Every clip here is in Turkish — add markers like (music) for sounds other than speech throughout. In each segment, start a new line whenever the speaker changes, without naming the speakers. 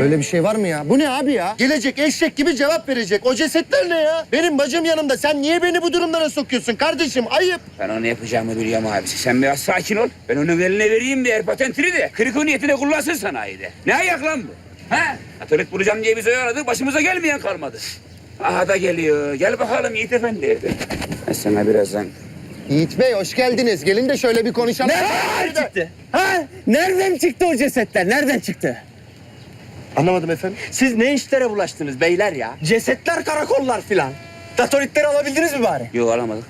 Öyle bir şey var mı ya? Bu ne abi ya? Gelecek eşek gibi cevap verecek. O cesetler ne ya? Benim bacım yanımda. Sen niye beni bu durumlara sokuyorsun kardeşim? Ayıp.
Ben onu yapacağımı biliyorum abisi. Sen biraz sakin ol. Ben onun eline vereyim bir yer patentini de. Kırık niyetine kullansın sanayide. Ne ayak lan bu? Ha? Atölye bulacağım diye bizi oyaladık. Başımıza gelmeyen kalmadı. Aha da geliyor. Gel bakalım Yiğit Efendi. Ben sana birazdan...
Yiğit Bey hoş geldiniz. Gelin de şöyle bir konuşalım.
Nereden çıktı? Ha? Nereden çıktı o cesetler? Nereden çıktı?
Anlamadım efendim.
Siz ne işlere bulaştınız beyler ya? Cesetler, karakollar filan. Datoritleri alabildiniz mi bari?
Yok alamadık.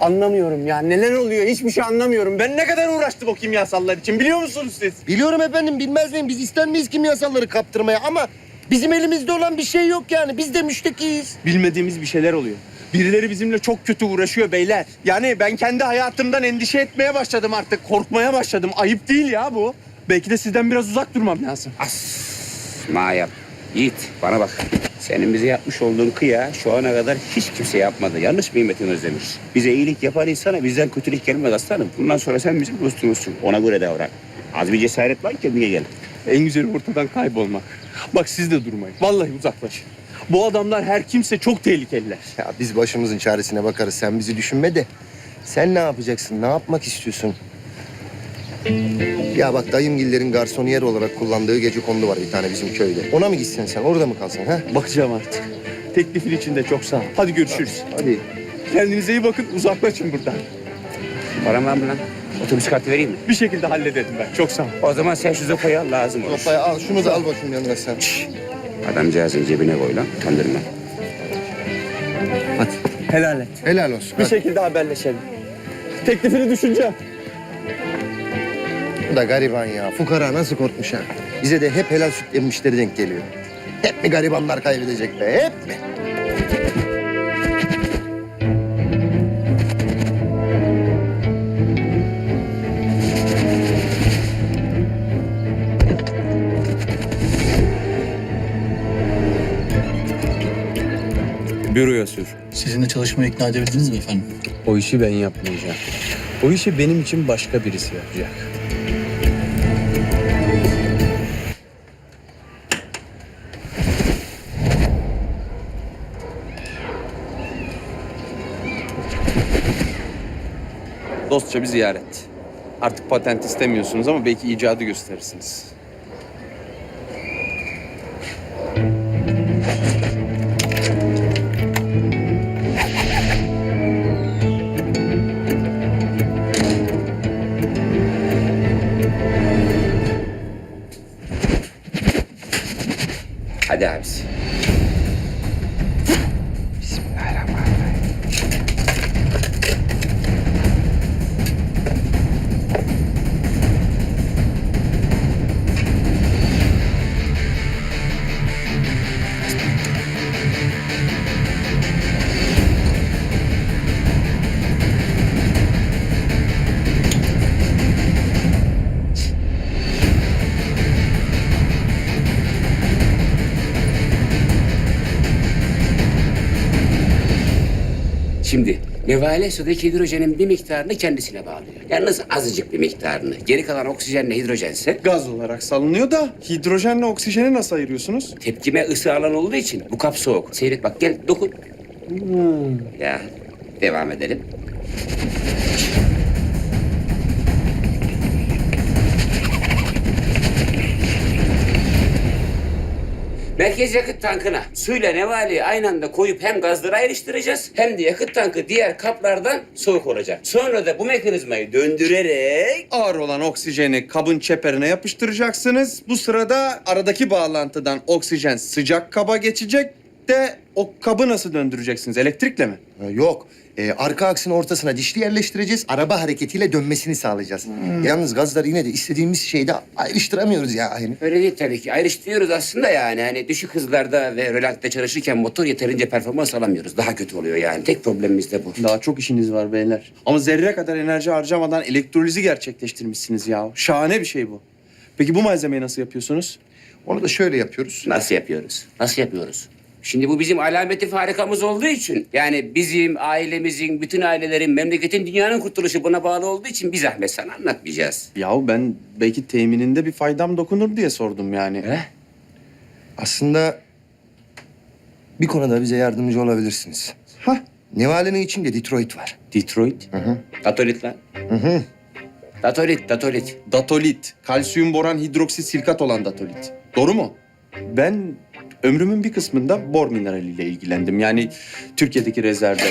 Anlamıyorum ya. Neler oluyor? Hiçbir şey anlamıyorum. Ben ne kadar uğraştım o kimyasallar için biliyor musunuz siz?
Biliyorum efendim bilmez miyim? Biz ister miyiz kimyasalları kaptırmaya ama bizim elimizde olan bir şey yok yani. Biz de müştekiyiz.
Bilmediğimiz bir şeyler oluyor. Birileri bizimle çok kötü uğraşıyor beyler. Yani ben kendi hayatımdan endişe etmeye başladım artık. Korkmaya başladım. Ayıp değil ya bu. Belki de sizden biraz uzak durmam lazım.
As. Mayap. Yiğit bana bak. Senin bize yapmış olduğun kıya şu ana kadar hiç kimse yapmadı. Yanlış mı Metin Özdemir? Bize iyilik yapan insana bizden kötülük gelmez aslanım. Bundan sonra sen bizim dostumuzsun. Ona göre davran. Az bir cesaret var kendine gel.
En güzeli ortadan kaybolmak. Bak siz de durmayın. Vallahi uzaklaşın. Bu adamlar her kimse çok tehlikeliler.
Ya biz başımızın çaresine bakarız. Sen bizi düşünme de. Sen ne yapacaksın? Ne yapmak istiyorsun? Ya bak dayımgillerin garsoniyer olarak kullandığı gece kondu var bir tane bizim köyde. Ona mı gitsen sen? Orada mı kalsan ha?
Bakacağım artık. Teklifin için de çok sağ ol. Hadi görüşürüz.
Hadi.
Kendinize iyi bakın. Uzaklaşın buradan.
Param var mı lan? Otobüs kartı vereyim mi?
Bir şekilde hallederim ben. Çok sağ ol.
O zaman sen şu zopayı al lazım olur.
Sopayı al. Şunu da al bakayım yanına sen.
Adamcağızın cebine koy lan. Kandırma.
Hadi. Helal et.
Helal olsun.
Bir
Hadi.
şekilde haberleşelim. Teklifini düşüneceğim.
Da gariban ya. Fukara nasıl korkmuş ha? Bize de hep helal süt emmişleri denk geliyor. Hep mi garibanlar kaybedecek be? Hep mi?
Büroya sür.
Sizinle çalışmaya ikna edebildiniz mi efendim?
O işi ben yapmayacağım. O işi benim için başka birisi yapacak. Dostça bir ziyaret. Artık patent istemiyorsunuz ama belki icadı gösterirsiniz.
Nevale sudaki hidrojenin bir miktarını kendisine bağlıyor. Yalnız azıcık bir miktarını. Geri kalan oksijenle hidrojense
Gaz olarak salınıyor da hidrojenle oksijeni nasıl ayırıyorsunuz?
tepkime ısı alan olduğu için bu kap soğuk. Seyret bak gel dokun. Ya devam edelim. Merkez yakıt tankına suyla nevaleyi aynı anda koyup hem gazları ayrıştıracağız hem de yakıt tankı diğer kaplardan soğuk olacak. Sonra da bu mekanizmayı döndürerek
Ağır olan oksijeni kabın çeperine yapıştıracaksınız. Bu sırada aradaki bağlantıdan oksijen sıcak kaba geçecek de o kabı nasıl döndüreceksiniz? Elektrikle mi?
Ha, Yok. Ee, arka aksın ortasına dişli yerleştireceğiz. Araba hareketiyle dönmesini sağlayacağız. Yalnız gazları yine de istediğimiz şeyde ayrıştıramıyoruz ya. Yani.
Öyle değil tabii ki. Ayrıştırıyoruz aslında yani. Hani düşük hızlarda ve rölantte çalışırken motor yeterince performans alamıyoruz. Daha kötü oluyor yani. Tek problemimiz de bu.
Daha çok işiniz var beyler. Ama zerre kadar enerji harcamadan elektrolizi gerçekleştirmişsiniz ya. Şahane bir şey bu. Peki bu malzemeyi nasıl yapıyorsunuz?
Onu da şöyle yapıyoruz.
Nasıl yapıyoruz? Nasıl yapıyoruz? Şimdi bu bizim alameti farikamız olduğu için yani bizim ailemizin, bütün ailelerin, memleketin, dünyanın kurtuluşu buna bağlı olduğu için bir zahmet sana anlatmayacağız.
Yahu ben belki temininde bir faydam dokunur diye sordum yani.
He?
Aslında bir konuda bize yardımcı olabilirsiniz.
Hah.
Nevale'nin içinde Detroit var.
Detroit.
Hı hı.
Datolit lan.
Hı hı.
Datolit, datolit.
Datolit. Kalsiyum boran hidroksit silikat olan datolit. Doğru mu? Ben ömrümün bir kısmında bor mineraliyle ilgilendim. Yani Türkiye'deki rezervde.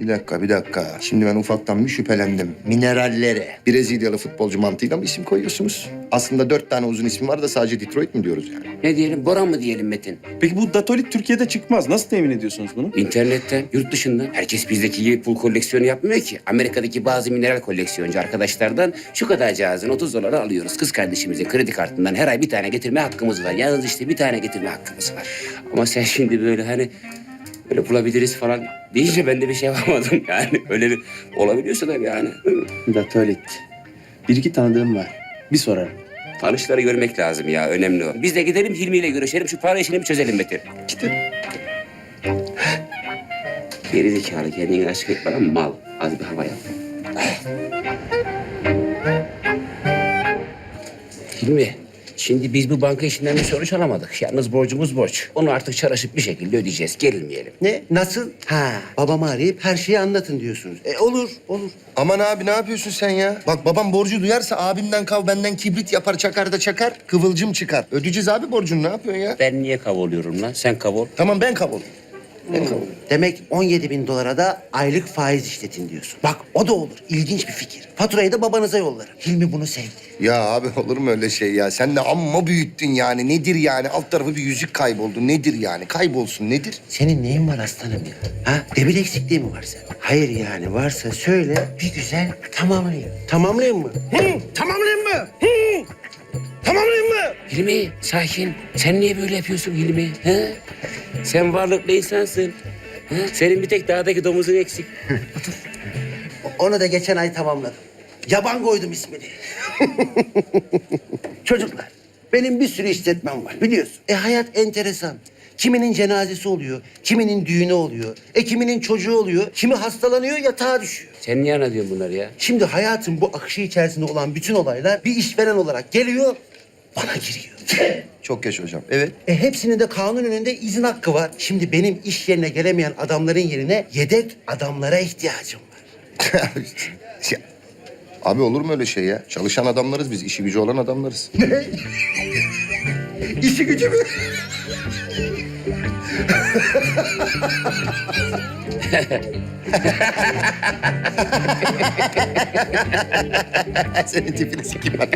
Bir dakika, bir dakika. Şimdi ben ufaktan bir şüphelendim. Minerallere. Brezilyalı futbolcu mantığıyla mı isim koyuyorsunuz? Aslında dört tane uzun ismi var da sadece Detroit mi diyoruz yani?
Ne diyelim, Boran mı diyelim Metin?
Peki bu datolit Türkiye'de çıkmaz. Nasıl temin ediyorsunuz bunu?
İnternetten, yurt dışından. Herkes bizdeki gibi pul koleksiyonu yapmıyor ki. Amerika'daki bazı mineral koleksiyoncu arkadaşlardan şu kadar cihazın 30 dolara alıyoruz. Kız kardeşimizin kredi kartından her ay bir tane getirme hakkımız var. Yalnız işte bir tane getirme hakkımız var. Ama sen şimdi böyle hani böyle bulabiliriz falan deyince ben de bir şey yapamadım (laughs) yani. Öyle bir olabiliyorsa da yani.
Datolit. Bir iki tanıdığım var. Bir sorarım.
Tanışları görmek lazım ya, önemli o. Biz de gidelim Hilmi ile görüşelim, şu para işini bir çözelim Metin.
Gidelim.
Geri zekalı kendini aşık et bana mal. Az bir hava yap. Hilmi, şimdi biz bu banka işinden bir sonuç alamadık. Yalnız borcumuz borç. Onu artık çalışıp bir şekilde ödeyeceğiz. Gerilmeyelim.
Ne? Nasıl? Ha, babamı arayıp her şeyi anlatın diyorsunuz. E olur, olur.
Aman abi ne yapıyorsun sen ya? Bak babam borcu duyarsa abimden kav benden kibrit yapar çakar da çakar kıvılcım çıkar. Ödeyeceğiz abi borcunu ne yapıyorsun ya?
Ben niye kavoluyorum lan? Sen kavol.
Tamam ben kav
Demek 17 bin dolara da aylık faiz işletin diyorsun. Bak o da olur. İlginç bir fikir. Faturayı da babanıza yollarım. Hilmi bunu sevdi.
Ya abi olur mu öyle şey ya? Sen de amma büyüttün yani. Nedir yani? Alt tarafı bir yüzük kayboldu. Nedir yani? Kaybolsun nedir?
Senin neyin var aslanım ya? Ha? Demir eksikliği mi var senin? Hayır yani varsa söyle bir güzel tamamlayayım. Tamamlayayım mı? Hı, tamamlayayım mı? Hı, tamamlayayım mı?
Hilmi, sakin. Sen niye böyle yapıyorsun Hilmi? He? Sen varlıklı insansın. He? Senin bir tek dağdaki domuzun eksik. (laughs)
Onu da geçen ay tamamladım. Yaban koydum ismini. (laughs) Çocuklar, benim bir sürü işletmem var biliyorsun. E hayat enteresan. Kiminin cenazesi oluyor, kiminin düğünü oluyor, e kiminin çocuğu oluyor, kimi hastalanıyor yatağa düşüyor.
Sen niye anlatıyorsun bunları ya?
Şimdi hayatın bu akışı içerisinde olan bütün olaylar bir işveren olarak geliyor, bana giriyor.
Çok geç hocam. Evet.
E hepsinin de kanun önünde izin hakkı var. Şimdi benim iş yerine gelemeyen adamların yerine yedek adamlara ihtiyacım var.
Ya, (laughs) abi olur mu öyle şey ya? Çalışan adamlarız biz. işi gücü olan adamlarız.
İşi gücü mü? (laughs) (laughs)
Senin tipini sikeyim ben.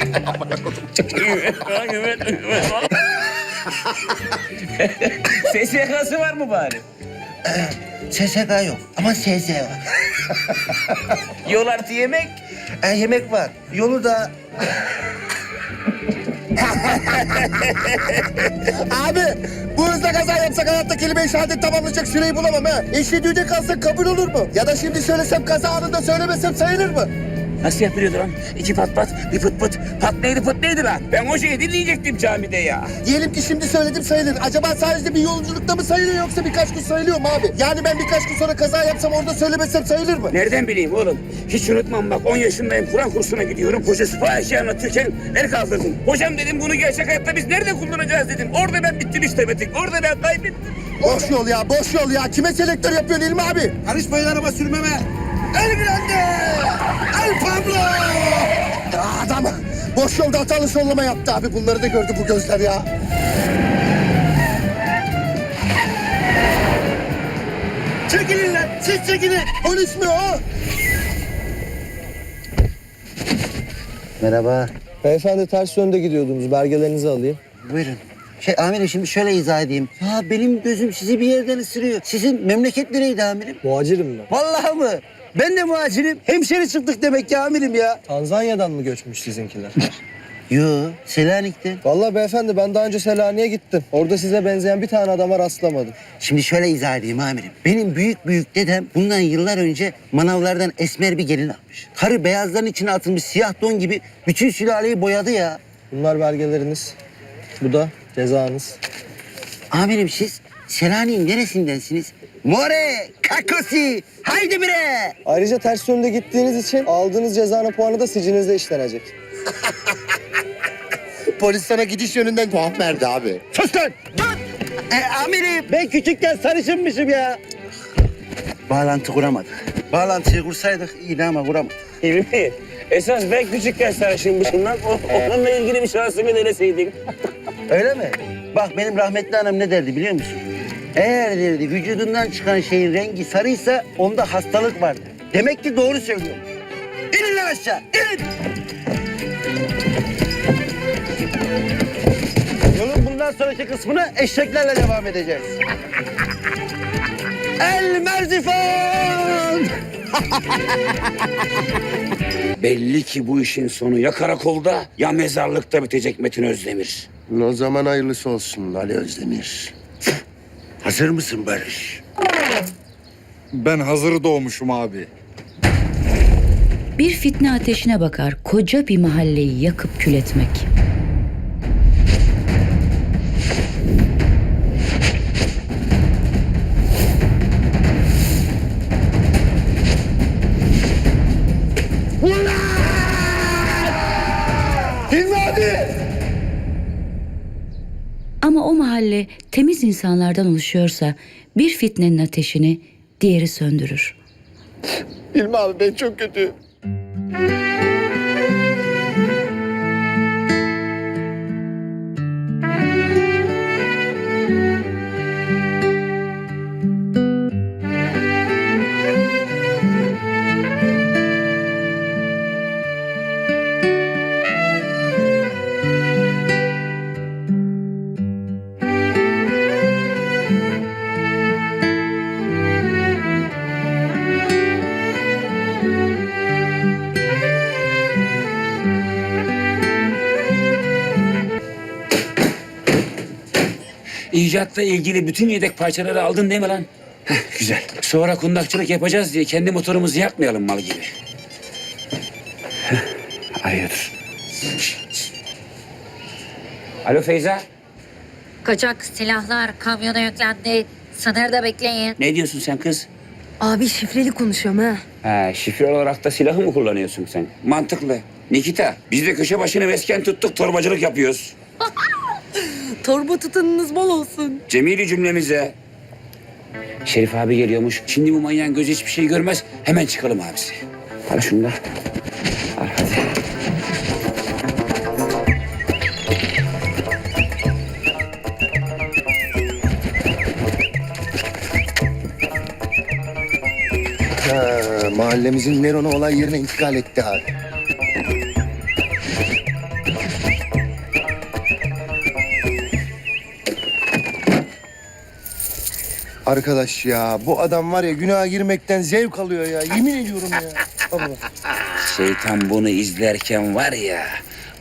(laughs)
SSK'sı var mı bari?
SSK yok ama SS var.
Yol artı yemek.
E, yemek var. Yolu da... (laughs)
Abi bu hızla kaza yapsak hayatta kelime-i şehadet tamamlayacak süreyi bulamam ha. Eşi düğüne kalsak kabul olur mu? Ya da şimdi söylesem kaza anında söylemesem sayılır mı?
Nasıl yapılıyordu lan? İki pat pat, bir pıt pıt. Pat neydi pıt neydi lan? Ben o şeyi dinleyecektim camide ya.
Diyelim ki şimdi söyledim sayılır. Acaba sadece bir yolculukta mı sayılıyor yoksa birkaç gün sayılıyor mu abi? Yani ben birkaç gün sonra kaza yapsam orada söylemesem sayılır mı?
Nereden bileyim oğlum? Hiç unutmam bak 10 yaşındayım Kur'an kursuna gidiyorum. Hocası fahişe anlatırken el kaldırdım. Hocam dedim bunu gerçek hayatta biz nerede kullanacağız dedim. Orada ben bittim işte Metin. Orada ben kaybettim.
Boş yol ya, boş yol ya. Kime selektör yapıyorsun İlmi abi?
Karışmayın araba sürmeme. El Grande! El Pablo!
Adam boş yolda hatalı sollama yaptı abi. Bunları da gördü bu gözler ya.
Çekilin lan! Siz çekilin!
Polis mi o?
Merhaba.
Beyefendi ters yönde gidiyordunuz. Belgelerinizi alayım.
Buyurun. Şey amirim şimdi şöyle izah edeyim. Ya benim gözüm sizi bir yerden ısırıyor. Sizin memleket nereydi amirim?
Muhacirim ben.
Vallahi mı? Ben de muhacirim. Hemşeri çıktık demek ki amirim ya.
Tanzanya'dan mı göçmüş sizinkiler? (laughs)
Yo, Selanik'ten.
Vallahi beyefendi ben daha önce Selanik'e gittim. Orada size benzeyen bir tane adama rastlamadım.
Şimdi şöyle izah edeyim amirim. Benim büyük büyük dedem bundan yıllar önce manavlardan esmer bir gelin almış. Karı beyazların içine atılmış siyah don gibi bütün sülaleyi boyadı ya.
Bunlar belgeleriniz. Bu da cezanız.
Amirim siz Selanik'in neresindensiniz? More, kakosi, haydi bre.
Ayrıca ters yönde gittiğiniz için aldığınız cezanın puanı da sicilinizde işlenecek. (laughs)
Polis sana gidiş yönünden puan verdi abi.
Sus lan! E, amirim ben küçükken sarışınmışım ya. Bağlantı kuramadık. Bağlantıyı kursaydık iyiydi ama kuramadık.
Hilmi, esas ben küçükken sarışınmışım lan. O- Onunla ilgili bir şansımı deneseydin.
Öyle mi? Bak benim rahmetli annem ne derdi biliyor musun? Eğer derdi vücudundan çıkan şeyin rengi sarıysa onda hastalık vardır. Demek ki doğru söylüyor. İnin lan aşağı, inin! Yolun bundan sonraki kısmına eşeklerle devam edeceğiz. El Merzifon! (laughs)
Belli ki bu işin sonu ya karakolda ya mezarlıkta bitecek Metin Özdemir.
O zaman hayırlısı olsun Ali Özdemir.
Hazır mısın Barış?
Ben hazır doğmuşum abi.
Bir fitne ateşine bakar koca bir mahalleyi yakıp kül etmek. O mahalle temiz insanlardan oluşuyorsa bir fitnenin ateşini diğeri söndürür.
Hilmi abi ben çok kötü.
İcatla ilgili bütün yedek parçaları aldın değil mi lan? Heh, güzel. Sonra kundakçılık yapacağız diye kendi motorumuzu yakmayalım mal gibi. Hayırdır? Alo Feyza.
Kaçak silahlar kamyona yüklendi. Sınırda bekleyin.
Ne diyorsun sen kız?
Abi şifreli konuşuyorum ha.
Ha, şifre olarak da silahı mı kullanıyorsun sen? Mantıklı. Nikita, biz de köşe başını mesken tuttuk, torbacılık yapıyoruz.
Torba tutanınız bol olsun.
Cemili cümlemize. Şerif abi geliyormuş. Şimdi bu manyağın gözü hiçbir şey görmez. Hemen çıkalım abisi. Al şunu da. Al hadi.
Ha, mahallemizin Neron'u olay yerine intikal etti abi. Arkadaş ya bu adam var ya günaha girmekten zevk alıyor ya. Yemin ediyorum ya.
Şeytan bunu izlerken var ya...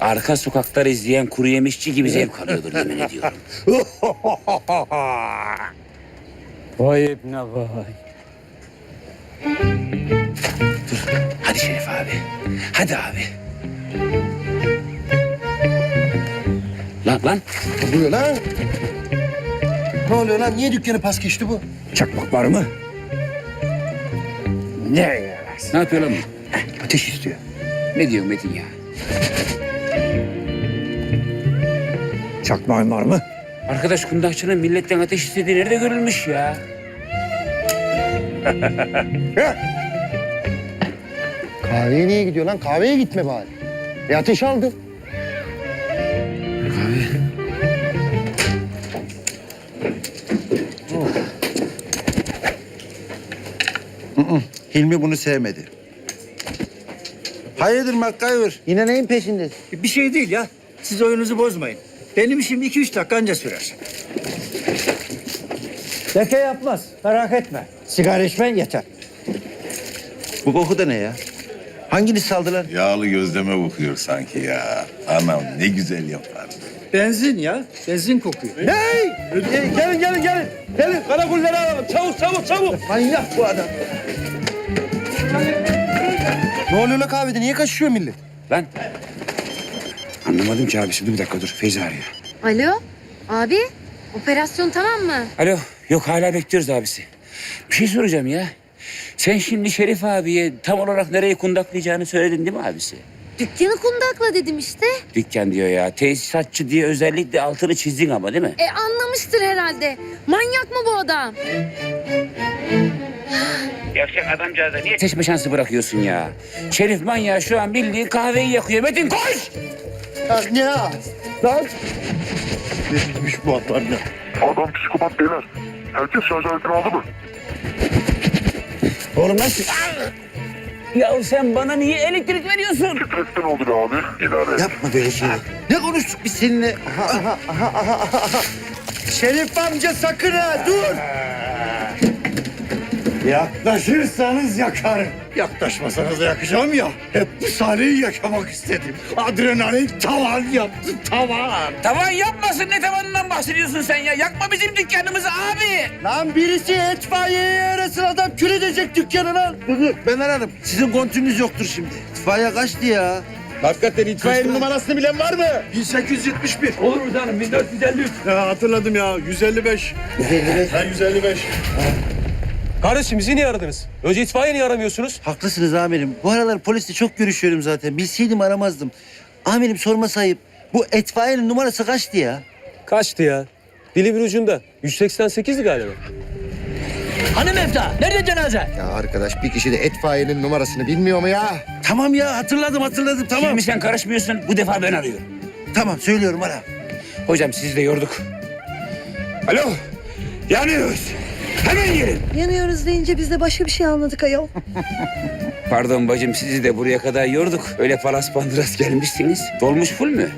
Arka sokaklar izleyen kuru yemişçi gibi zevk alıyordur yemin ediyorum. (laughs)
Vay ebne vay.
Hadi Şerif abi. Hadi abi. Lan lan.
Ne oluyor lan? Ne oluyor lan? Niye dükkanı pas geçti bu?
Çakmak var mı? Ne ya? Ne yapıyor lan bu?
Ateş istiyor.
Ne diyor Metin ya?
Çakmağın var mı?
Arkadaş kundakçının milletten ateş istediği nerede görülmüş ya? (laughs)
Kahveye niye gidiyor lan? Kahveye gitme bari. E ateş aldı.
Hilmi bunu sevmedi. Hayırdır MacGyver? Yine neyin peşindesin?
Bir şey değil ya. Siz oyunuzu bozmayın. Benim işim iki üç dakika anca sürer. Leke yapmaz. Merak etme. Sigara içmen yeter.
Bu koku da ne ya? Hangini saldılar?
Yağlı gözleme bakıyor sanki ya. Anam ne güzel yapar.
Benzin ya. Benzin kokuyor.
Ne? Gelin gelin gelin. Gelin, gelin karakolları alalım. Çabuk çabuk çabuk. Manyak bu adam.
Ne oluyor lan kahvede? Niye kaçışıyor millet?
Lan. Anlamadım ki abisi. Dur bir dakika dur. Feyza arıyor.
Alo abi operasyon tamam mı?
Alo. Yok hala bekliyoruz abisi. Bir şey soracağım ya. Sen şimdi Şerif abiye tam olarak nereye kundaklayacağını söyledin değil mi abisi?
Dükkanı kundakla dedim işte.
Dükkan diyor ya. Tesisatçı diye özellikle altını çizdin ama değil mi?
E anlamıştır herhalde. Manyak mı bu adam?
Yavşak adamcağıza niye seçme şansı bırakıyorsun ya? Şerif manyağı şu an bildiğin kahveyi yakıyor. Metin koş!
Ya ne ya? Lan
Adam psikopat beyler. Herkes şarj aletini aldı mı?
Oğlum nasıl?
Ya sen bana niye elektrik veriyorsun?
Stresten oldu be abi. İdare et.
Yapma böyle şey. Ne konuştuk biz seninle?
Şerif amca sakın ha dur.
Yaklaşırsanız yakarım. Yaklaşmasanız da yakacağım ya. Hep bu sahneyi yaşamak istedim. Adrenalin tavan yaptı tavan.
Tavan yapmasın ne tavanından bahsediyorsun sen ya? Yakma bizim dükkanımızı abi.
Lan birisi itfaiyeyi arasın adam kül edecek dükkanı lan. Ben ararım. Sizin kontünüz yoktur şimdi. İtfaiye kaçtı ya?
Hakikaten itfaiyenin numarasını bilen var mı?
1871.
Olur mu canım 1453.
Ya hatırladım ya 155.
155.
Ben 155.
Kardeşim bizi niye aradınız? Önce itfaiye niye aramıyorsunuz?
Haklısınız amirim. Bu aralar polisle çok görüşüyorum zaten. Bilseydim aramazdım. Amirim sorma sayıp bu itfaiyenin numarası kaçtı ya?
Kaçtı ya? Dili bir ucunda. 188'di galiba.
Hanım Efta, nerede cenaze?
Ya arkadaş bir kişi de etfaiyenin numarasını bilmiyor mu ya?
Tamam ya hatırladım hatırladım tamam.
Şimdi sen karışmıyorsun. Bu defa ben arıyorum.
Tamam söylüyorum ara.
Hocam sizi de yorduk. Alo. Yanıyoruz. Hemen gelin.
Yanıyoruz deyince biz de başka bir şey anladık ayol. (laughs)
Pardon bacım sizi de buraya kadar yorduk. Öyle palas pandıras gelmişsiniz. Dolmuş full mü?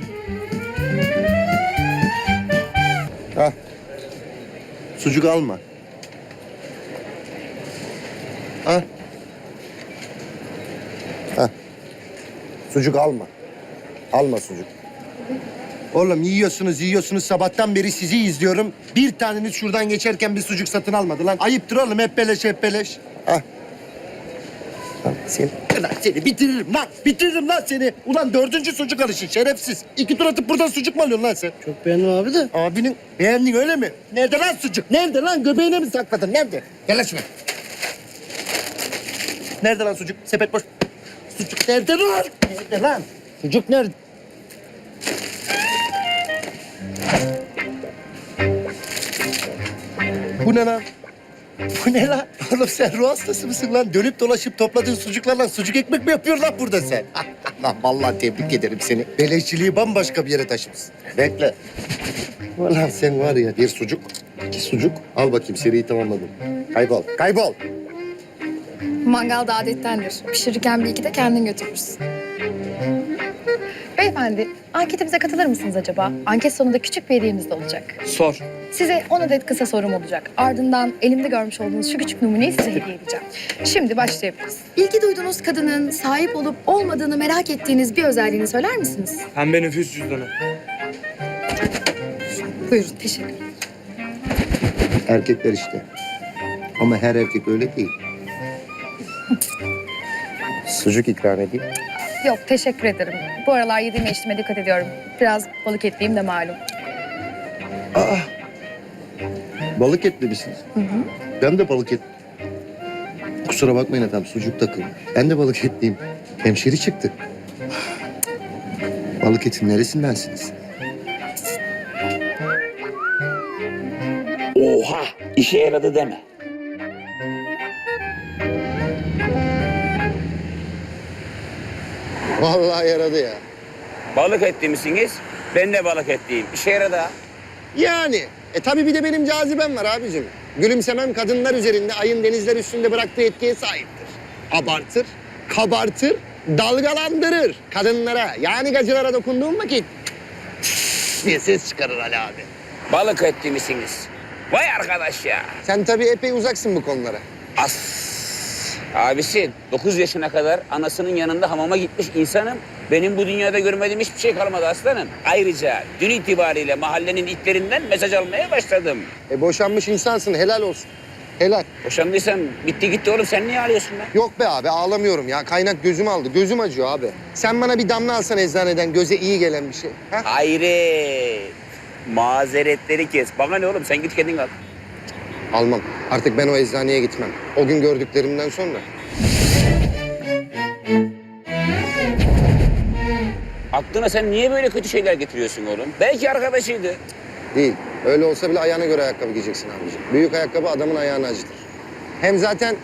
Sucuk alma. Ha? Ha. Sucuk alma. Alma sucuk. Oğlum yiyorsunuz yiyorsunuz sabahtan beri sizi izliyorum. Bir taneniz şuradan geçerken bir sucuk satın almadı lan. Ayıptır oğlum hep beleş hep beleş. Ha. Lan Seni, lan seni bitiririm lan. Bitiririm lan seni. Ulan dördüncü sucuk alışı şerefsiz. İki tur atıp buradan sucuk mu alıyorsun lan sen?
Çok beğendim abi de.
Abinin beğendin öyle mi? Nerede lan sucuk? Nerede lan? Göbeğine mi sakladın? Nerede? Gel lan şuna. Nerede lan sucuk? Sepet boş. Sucuk nerede lan? Nerede lan? Sucuk nerede? Bu ne lan? Bu ne lan? (laughs) Oğlum sen ruh hastası mısın lan? Dönüp dolaşıp topladığın sucuklarla sucuk ekmek mi yapıyorsun lan burada sen? (laughs) lan vallahi tebrik ederim seni. Beleşçiliği bambaşka bir yere taşımışsın. Bekle. Ulan sen var ya bir sucuk, iki sucuk. Al bakayım seriyi tamamladım. Kaybol, kaybol.
Mangalda adettendir. Pişirirken bir iki de kendin götürürsün. Beyefendi, anketimize katılır mısınız acaba? Anket sonunda küçük bir hediyemiz de olacak.
Sor.
Size 10 adet kısa sorum olacak. Ardından elimde görmüş olduğunuz şu küçük numuneyi size hediye edeceğim. Şimdi başlayabiliriz. İlgi duyduğunuz kadının sahip olup olmadığını merak ettiğiniz bir özelliğini söyler misiniz?
Pembe nüfus cüzdanı.
Buyurun, teşekkür ederim.
Erkekler işte. Ama her erkek öyle değil. (laughs) Sucuk ikram edeyim.
Yok, teşekkür ederim. Bu aralar yediğime içtiğime dikkat ediyorum. Biraz balık etliyim de malum.
Balık etli misiniz? Ben de balık et. Kusura bakmayın efendim sucuk takıldı. Ben de balık etliyim. Hemşeri çıktı. Balık etin neresindensiniz?
Oha! işe yaradı deme. (laughs)
Vallahi yaradı ya.
Balık etli misiniz? Ben de balık etliyim. İşe yaradı ha.
Yani. E tabii bir de benim cazibem var abicim. Gülümsemem kadınlar üzerinde ayın denizler üstünde bıraktığı etkiye sahiptir. Abartır, kabartır, dalgalandırır kadınlara. Yani gacılara dokunduğum vakit (laughs) diye ses çıkarır Ali abi.
Balık etli misiniz? Vay arkadaş ya.
Sen tabii epey uzaksın bu konulara.
As. Abisi 9 yaşına kadar anasının yanında hamama gitmiş insanım. Benim bu dünyada görmediğim hiçbir şey kalmadı aslanım. Ayrıca dün itibariyle mahallenin itlerinden mesaj almaya başladım.
E boşanmış insansın helal olsun. Helal.
Boşandıysan bitti gitti oğlum sen niye ağlıyorsun lan?
Yok be abi ağlamıyorum ya. Kaynak gözüm aldı. Gözüm acıyor abi. Sen bana bir damla alsan eczaneden göze iyi gelen bir şey. Ha?
Hayret. Mazeretleri kes. Bana ne oğlum sen git kendin al.
Almam. Artık ben o eczaneye gitmem. O gün gördüklerimden sonra.
Aklına sen niye böyle kötü şeyler getiriyorsun oğlum? Belki arkadaşıydı.
Değil. Öyle olsa bile ayağına göre ayakkabı giyeceksin abicim. Büyük ayakkabı adamın ayağını acıtır. Hem zaten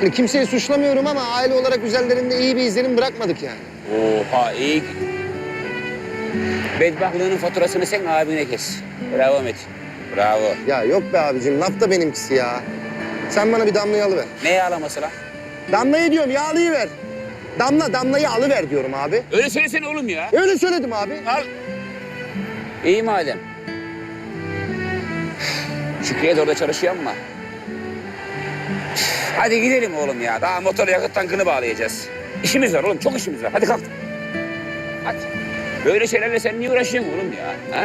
hani kimseyi suçlamıyorum ama aile olarak üzerlerinde iyi bir izlenim bırakmadık yani.
Oha iyi. Bedbahtlığının faturasını sen abine kes. Bravo Metin. Bravo.
Ya yok be abicim laf da benimkisi ya. Sen bana bir damlayı alıver.
Ne yağlaması lan?
Damlayı diyorum yağlıyı ver. Damla damlayı alıver diyorum abi.
Öyle söylesene oğlum ya.
Öyle söyledim abi.
Al. İyi madem. Şükrü'ye de orada çalışıyor ama. Hadi gidelim oğlum ya. Daha motor yakıt tankını bağlayacağız. İşimiz var oğlum. Çok işimiz var. Hadi kalk. Hadi. Böyle şeylerle sen niye uğraşıyorsun oğlum ya? Ha?